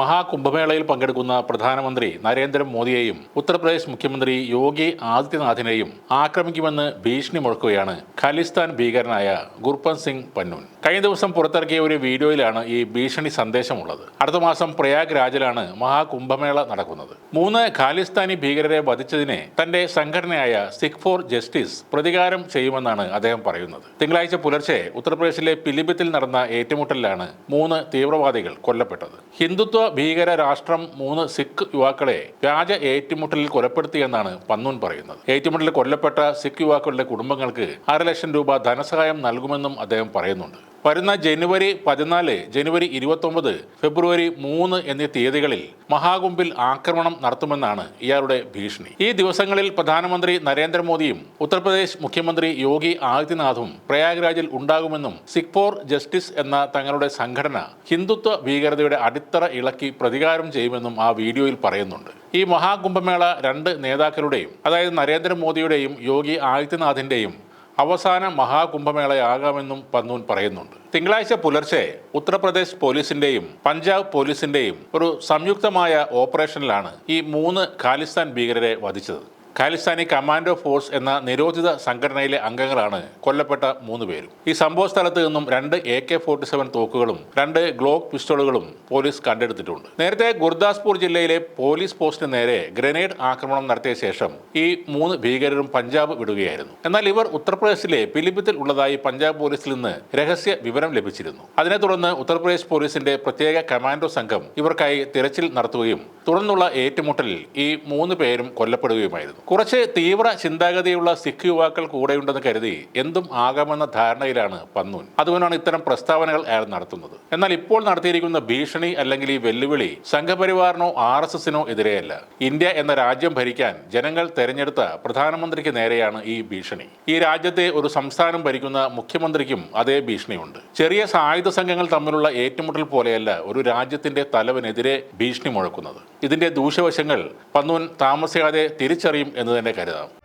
മഹാകുംഭമേളയിൽ പങ്കെടുക്കുന്ന പ്രധാനമന്ത്രി നരേന്ദ്രമോദിയെയും ഉത്തർപ്രദേശ് മുഖ്യമന്ത്രി യോഗി ആദിത്യനാഥിനെയും ആക്രമിക്കുമെന്ന് ഭീഷണി മുഴക്കുകയാണ് ഖലിസ്ഥാൻ ഭീകരനായ ഗുർപൻ സിംഗ് പന്നൂൻ. കഴിഞ്ഞ ദിവസം പുറത്തിറക്കിയ ഒരു വീഡിയോയിലാണ് ഈ ഭീഷണി സന്ദേശമുള്ളത്. അടുത്ത മാസം പ്രയാഗ് രാജിലാണ് മഹാകുംഭമേള നടക്കുന്നത്. മൂന്ന് ഖാലിസ്ഥാനി ഭീകരരെ വധിച്ചതിനെ തന്റെ സംഘടനയായ സിഖ് ഫോർ ജസ്റ്റിസ് പ്രതികാരം ചെയ്യുമെന്നാണ് അദ്ദേഹം പറയുന്നത്. തിങ്കളാഴ്ച പുലർച്ചെ ഉത്തർപ്രദേശിലെ പിലിഭിത്തിൽ നടന്ന ഏറ്റുമുട്ടലിലാണ് മൂന്ന് തീവ്രവാദികൾ കൊല്ലപ്പെട്ടത്. ഹിന്ദുത്വ ഭീകര രാഷ്ട്രം മൂന്ന് സിഖ് യുവാക്കളെ വ്യാജ ഏറ്റുമുട്ടലിൽ കൊലപ്പെടുത്തിയെന്നാണ് പന്നൂൻ പറയുന്നത്. ഏറ്റുമുട്ടലിൽ കൊല്ലപ്പെട്ട സിഖ് യുവാക്കളുടെ കുടുംബങ്ങൾക്ക് അര ലക്ഷം രൂപ ധനസഹായം നൽകുമെന്നും അദ്ദേഹം പറയുന്നുണ്ട്. വരുന്ന ജനുവരി പതിനാല് ജനുവരി ഇരുപത്തൊമ്പത് ഫെബ്രുവരി മൂന്ന് എന്നീ തീയതികളിൽ മഹാകുംഭിൽ ആക്രമണം നടത്തുമെന്നാണ് ഇയാളുടെ ഭീഷണി. ഈ ദിവസങ്ങളിൽ പ്രധാനമന്ത്രി നരേന്ദ്രമോദിയും ഉത്തർപ്രദേശ് മുഖ്യമന്ത്രി യോഗി ആദിത്യനാഥും പ്രയാഗ്രാജിൽ ഉണ്ടാകുമെന്നും സിഖ് ജസ്റ്റിസ് എന്ന തങ്ങളുടെ സംഘടന ഹിന്ദുത്വ ഭീകരതയുടെ അടിത്തറ ഇളക്കി പ്രതികാരം ചെയ്യുമെന്നും ആ വീഡിയോയിൽ പറയുന്നുണ്ട്. ഈ മഹാകുംഭമേള രണ്ട് നേതാക്കളുടെയും അതായത് നരേന്ദ്രമോദിയുടെയും യോഗി ആദിത്യനാഥിന്റെയും അവസാന മഹാകുംഭമേളയാകാമെന്നും പന്നൂൻ പറയുന്നുണ്ട്. തിങ്കളാഴ്ച പുലർച്ചെ ഉത്തർപ്രദേശ് പോലീസിന്റെയും പഞ്ചാബ് പോലീസിന്റെയും ഒരു സംയുക്തമായ ഓപ്പറേഷനിലാണ് ഈ മൂന്ന് ഖാലിസ്ഥാൻ ഭീകരരെ വധിച്ചത്. ഖാലിസ്ഥാനി കമാൻഡോ ഫോഴ്സ് എന്ന നിരോധിത സംഘടനയിലെ അംഗങ്ങളാണ് കൊല്ലപ്പെട്ട മൂന്ന് പേരും. ഈ സംഭവ സ്ഥലത്ത് നിന്നും രണ്ട് എ കെ ഫോർട്ടി സെവൻ തോക്കുകളും രണ്ട് ഗ്ലോക്ക് പിസ്റ്റളുകളും പോലീസ് കണ്ടെടുത്തിട്ടുണ്ട്. നേരത്തെ ഗുർദാസ്പൂർ ജില്ലയിലെ പോലീസ് പോസ്റ്റിന് നേരെ ഗ്രനേഡ് ആക്രമണം നടത്തിയ ശേഷം ഈ മൂന്ന് ഭീകരരും പഞ്ചാബ് വിടുകയായിരുന്നു. എന്നാൽ ഇവർ ഉത്തർപ്രദേശിലെ പിലിഭിത്തിൽ ഉള്ളതായി പഞ്ചാബ് പോലീസിൽ നിന്ന് രഹസ്യ വിവരം ലഭിച്ചിരുന്നു. അതിനെ തുടർന്ന് ഉത്തർപ്രദേശ് പോലീസിന്റെ പ്രത്യേക കമാൻഡോ സംഘം ഇവർക്കായി തിരച്ചിൽ നടത്തുകയും തുടർന്നുള്ള ഏറ്റുമുട്ടലിൽ ഈ മൂന്ന് പേരും കൊല്ലപ്പെടുകയുമായിരുന്നു. കുറച്ച് തീവ്ര ചിന്താഗതിയുള്ള സിഖ് യുവാക്കൾ കൂടെയുണ്ടെന്ന് കരുതി എന്തും ആകാമെന്ന ധാരണയിലാണ് പന്നൂൻ. അതുകൊണ്ടാണ് ഇത്തരം പ്രസ്താവനകൾ അയാൾ നടത്തുന്നത്. എന്നാൽ ഇപ്പോൾ നടത്തിയിരിക്കുന്ന ഭീഷണി അല്ലെങ്കിൽ ഈ വെല്ലുവിളി സംഘപരിവാറിനോ ആർ എസ് എസിനോ എതിരെയല്ല. ഇന്ത്യ എന്ന രാജ്യം ഭരിക്കാൻ ജനങ്ങൾ തെരഞ്ഞെടുത്ത പ്രധാനമന്ത്രിക്ക് നേരെയാണ് ഈ ഭീഷണി. ഈ രാജ്യത്തെ ഒരു സംസ്ഥാനം ഭരിക്കുന്ന മുഖ്യമന്ത്രിക്കും അതേ ഭീഷണിയുണ്ട്. ചെറിയ സായുധ സംഘങ്ങൾ തമ്മിലുള്ള ഏറ്റുമുട്ടൽ പോലെയല്ല ഒരു രാജ്യത്തിന്റെ തലവനെതിരെ ഭീഷണി മുഴക്കുന്നത്. ഇതിന്റെ ദൂഷ്യവശങ്ങൾ പന്നൂൻ താമസിയാതെ തിരിച്ചറിയും എന്ന് തന്നെ കരുതാം.